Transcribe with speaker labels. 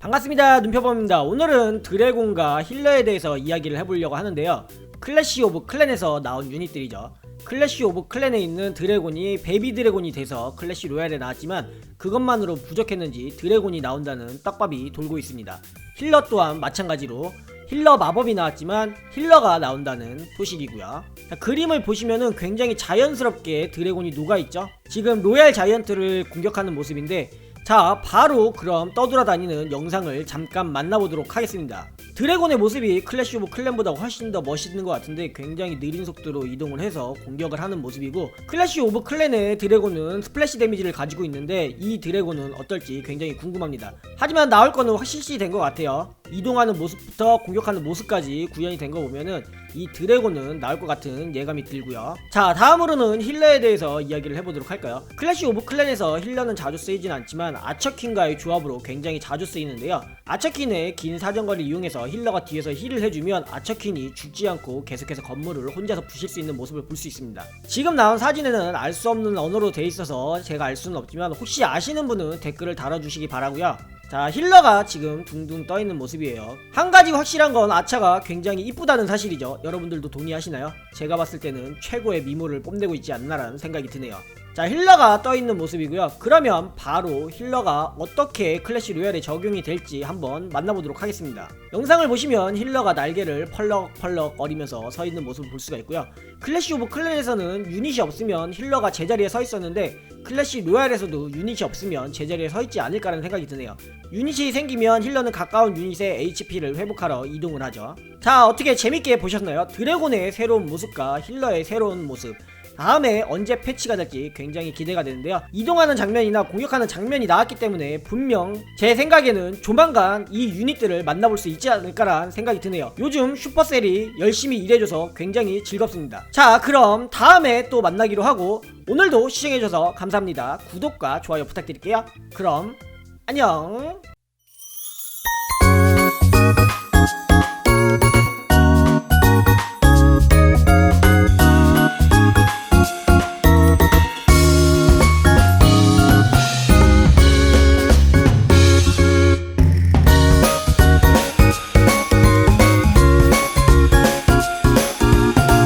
Speaker 1: 반갑습니다. 눈표범입니다. 오늘은 드래곤과 힐러에 대해서 이야기를 해보려고 하는데요. 클래시 오브 클랜에서 나온 유닛들이죠. 클래시 오브 클랜에 있는 드래곤이 베이비 드래곤이 돼서 클래시 로얄에 나왔지만 그것만으로 부족했는지 드래곤이 나온다는 떡밥이 돌고 있습니다. 힐러 또한 마찬가지로 힐러 마법이 나왔지만 힐러가 나온다는 소식이고요. 자, 그림을 보시면은 굉장히 자연스럽게 드래곤이 녹아있죠? 지금 로얄 자이언트를 공격하는 모습인데 자 바로 그럼 떠돌아다니는 영상을 잠깐 만나보도록 하겠습니다. 드래곤의 모습이 클래시 오브 클랜보다 훨씬 더 멋있는 것 같은데 굉장히 느린 속도로 이동을 해서 공격을 하는 모습이고 클래시 오브 클랜의 드래곤은 스플래시 데미지를 가지고 있는데 이 드래곤은 어떨지 굉장히 궁금합니다. 하지만 나올 거는 확실시 된 것 같아요 이동하는 모습부터 공격하는 모습까지 구현이 된 거 보면은 이 드래곤은 나올 것 같은 예감이 들고요. 자 다음으로는 힐러에 대해서 이야기를 해보도록 할까요? 클래시 오브 클랜에서 힐러는 자주 쓰이진 않지만 아처킨과의 조합으로 굉장히 자주 쓰이는데요. 아처킨의 긴 사정거리를 이용해서 힐러가 뒤에서 힐을 해주면 아처킨이 죽지 않고 계속해서 건물을 혼자서 부실 수 있는 모습을 볼 수 있습니다. 지금 나온 사진에는 알 수 없는 언어로 돼 있어서 제가 알 수는 없지만 혹시 아시는 분은 댓글을 달아주시기 바라고요 자 힐러가 지금 둥둥 떠있는 모습이에요. 한 가지 확실한 건 아차가 굉장히 이쁘다는 사실이죠. 여러분들도 동의하시나요? 제가 봤을 때는 최고의 미모를 뽐내고 있지 않나라는 생각이 드네요 자 힐러가 떠있는 모습이고요. 그러면 바로 힐러가 어떻게 클래시 로얄에 적용이 될지 한번 만나보도록 하겠습니다. 영상을 보시면 힐러가 날개를 펄럭펄럭 거리면서 서 있는 모습을 볼 수가 있고요. 클래시 오브 클랜에서는 유닛이 없으면 힐러가 제자리에 서 있었는데 클래시 로얄에서도 유닛이 없으면 제자리에 서 있지 않을까라는 생각이 드네요. 유닛이 생기면 힐러는 가까운 유닛의 HP를 회복하러 이동을 하죠. 자 어떻게 재밌게 보셨나요? 드래곤의 새로운 모습과 힐러의 새로운 모습 다음에 언제 패치가 될지 굉장히 기대가 되는데요. 이동하는 장면이나 공격하는 장면이 나왔기 때문에 분명 제 생각에는 조만간 이 유닛들을 만나볼 수 있지 않을까라는 생각이 드네요. 요즘 슈퍼셀이 열심히 일해줘서 굉장히 즐겁습니다. 자, 그럼 다음에 또 만나기로 하고 오늘도 시청해주셔서 감사합니다. 구독과 좋아요 부탁드릴게요. 그럼 안녕.